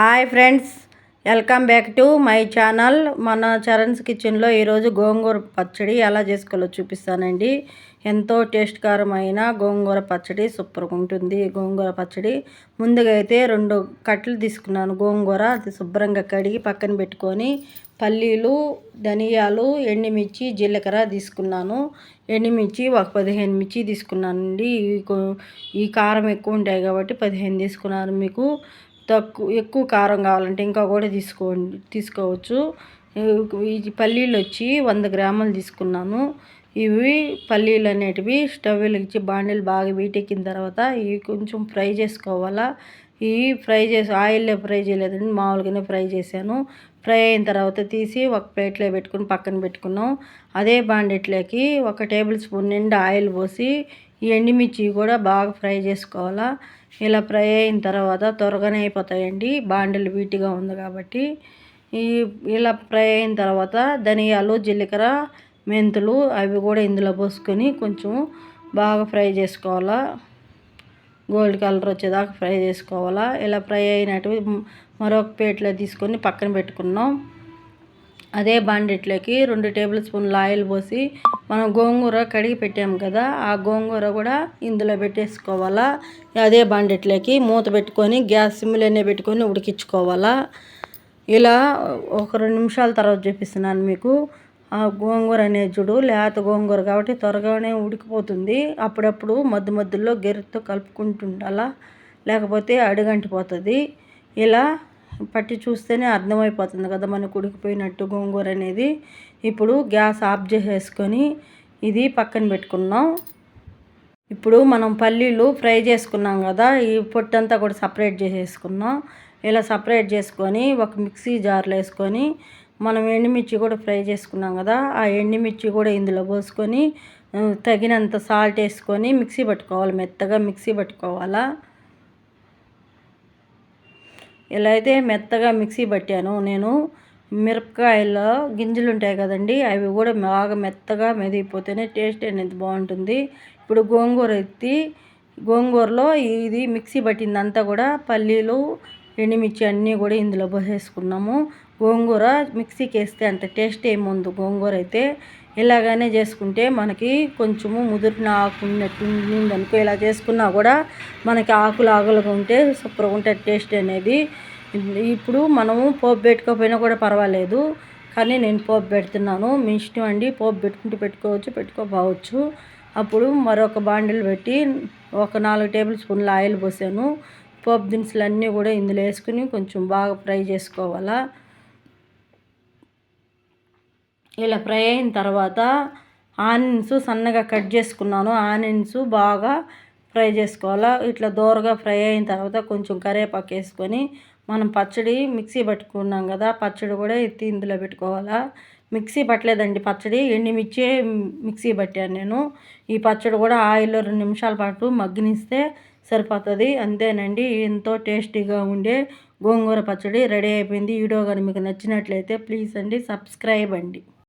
Hi friends welcome back to my channel. మన చరణ్స్ కిచెన్లో ఈరోజు గోంగూర పచ్చడి ఎలా చేసుకోవాలో చూపిస్తానండి. ఎంతో టేస్ట్కరమైన గోంగూర పచ్చడి సూపర్గా ఉంటుంది గోంగూర పచ్చడి. ముందుగా అయితే రెండు కట్టలు తీసుకున్నాను గోంగూర అది శుభ్రంగా కడిగి పక్కన పెట్టుకొని పల్లీలు ధనియాలు ఎండుమిర్చి జీలకర్ర తీసుకున్నాను. ఎండుమిర్చి ఒక పదిహేను మిర్చి తీసుకున్నానండి. ఈ కారం ఎక్కువ ఉంటాయి కాబట్టి పదిహేను తీసుకున్నాను మీకు. తక్కువ ఎక్కువ కారం కావాలంటే ఇంకా కూడా తీసుకో తీసుకోవచ్చు. ఈ పల్లీలు వచ్చి వంద గ్రాములు తీసుకున్నాను. ఇవి పల్లీలు అనేటివి స్టవ్ వెలిగించి బాండీలు బాగా వీటెక్కిన తర్వాత ఇవి కొంచెం ఫ్రై చేసుకోవాలా. ఇవి ఫ్రై చేసి ఆయిల్లో ఫ్రై చేయలేదండి మామూలుగానే ఫ్రై చేశాను. ఫ్రై అయిన తర్వాత తీసి ఒక ప్లేట్లో పెట్టుకుని పక్కన పెట్టుకున్నాం. అదే బాండెట్లోకి ఒక టేబుల్ స్పూన్ నిండా ఆయిల్ పోసి ఈ ఎండుమిర్చి కూడా బాగా ఫ్రై చేసుకోవాలా. ఇలా ఫ్రై అయిన తర్వాత త్వరగానే అయిపోతాయండి. బాండలు వీటిగా ఉంది కాబట్టి. ఈ ఇలా ఫ్రై అయిన తర్వాత ధనియాలు జీలకర్ర మెంతులు అవి కూడా ఇందులో పోసుకొని కొంచెం బాగా ఫ్రై చేసుకోవాలా. గోల్డ్ కలర్ వచ్చేదాకా ఫ్రై చేసుకోవాలా. ఇలా ఫ్రై అయినట్టు మరొక ప్లేట్లో తీసుకొని పక్కన పెట్టుకున్నాం. అదే బాండిట్లోకి రెండు టేబుల్ స్పూన్ల ఆయిల్ పోసి మనం గోంగూర కడిగి పెట్టాము కదా ఆ గోంగూర కూడా ఇందులో పెట్టేసుకోవాలా. అదే బాండిట్లోకి మూత పెట్టుకొని గ్యాస్ సిమ్లోనే పెట్టుకొని ఉడికించుకోవాలా. ఇలా ఒక రెండు నిమిషాల తర్వాత చూపిస్తున్నాను మీకు. ఆ గోంగూర అనే చూడు లేత గోంగూర కాబట్టి త్వరగానే ఉడికిపోతుంది. అప్పుడప్పుడు మధ్య మధ్యలో గెరితో కలుపుకుంటుండాలా లేకపోతే అడుగంటిపోతుంది. ఇలా పట్టి చూస్తేనే అర్థమైపోతుంది కదా మనకు ఉడికిపోయినట్టు గోంగూర అనేది. ఇప్పుడు గ్యాస్ ఆఫ్ చేసేసుకొని ఇది పక్కన పెట్టుకున్నాం. ఇప్పుడు మనం పల్లీలు ఫ్రై చేసుకున్నాం కదా ఈ పొట్టంతా కూడా సపరేట్ చేసేసుకున్నాం. ఇలా సపరేట్ చేసుకొని ఒక మిక్సీ జార్లో వేసుకొని మనం ఎండుమిర్చి కూడా ఫ్రై చేసుకున్నాం కదా ఆ ఎండుమిర్చి కూడా ఇందులో పోసుకొని తగినంత సాల్ట్ వేసుకొని మిక్సీ పట్టుకోవాలి మెత్తగా మిక్సీ పట్టుకోవాలా. ఇలా అయితే మెత్తగా మిక్సీ పట్టాను. నేను మిరపకాయల్లో గింజలు ఉంటాయి కదండి అవి కూడా బాగా మెత్తగా మెదిగిపోతేనే టేస్ట్ అనేది బాగుంటుంది. ఇప్పుడు గోంగూర ఎత్తి గోంగూరలో ఇది మిక్సీ పట్టిందంతా కూడా పల్లీలు ఎండుమిర్చి అన్నీ కూడా ఇందులో పోసేసుకున్నాము. గోంగూర మిక్సీకి వేస్తే అంత టేస్ట్ ఏముంది గోంగూర అయితే. ఇలాగనే చేసుకుంటే మనకి కొంచెము ముదిరిన ఆకు ఉన్నట్టుందనుకో ఇలా చేసుకున్నా కూడా మనకి ఆకులు ఆకులుగా ఉంటే సూపర్గా ఉంటుంది టేస్ట్ అనేది. ఇప్పుడు మనము పోపు పెట్టుకోకపోయినా కూడా పర్వాలేదు కానీ నేను పోపు పెడుతున్నాను. మీ ఇష్టం అండి పోపు పెట్టుకుంటూ పెట్టుకోవచ్చు పెట్టుకోపోవచ్చు అప్పుడు మరొక బాండిల్ పెట్టి ఒక నాలుగు టేబుల్ స్పూన్ల ఆయిల్ పోసాను. పోపు దినుసులు అన్నీ కూడా ఇందులో వేసుకుని కొంచెం బాగా ఫ్రై చేసుకోవాలా. ఇలా ఫ్రై అయిన తర్వాత ఆనియన్స్ సన్నగా కట్ చేసుకున్నాను. ఆనియన్స్ బాగా ఫ్రై చేసుకోవాలా? ఇట్లా దోరగా ఫ్రై అయిన తర్వాత కొంచెం కరివేపాకు వేసుకొని మనం పచ్చడి మిక్సీ పట్టుకున్నాం కదా పచ్చడి కూడా ఎత్తి ఇందులో పెట్టుకోవాలా? మిక్సీ పట్టలేదండి పచ్చడి ఎండిమిర్చే మిక్సీ పట్టాను నేను. ఈ పచ్చడి కూడా ఆయిల్లో రెండు నిమిషాల పాటు మగ్గనిస్తే సరిపోతుంది. అంతేనండి ఎంతో టేస్టీగా ఉండే గోంగూర పచ్చడి రెడీ అయిపోయింది. వీడియో కానీ మీకు నచ్చినట్లయితే ప్లీజ్ అండి సబ్స్క్రైబ్ అండి.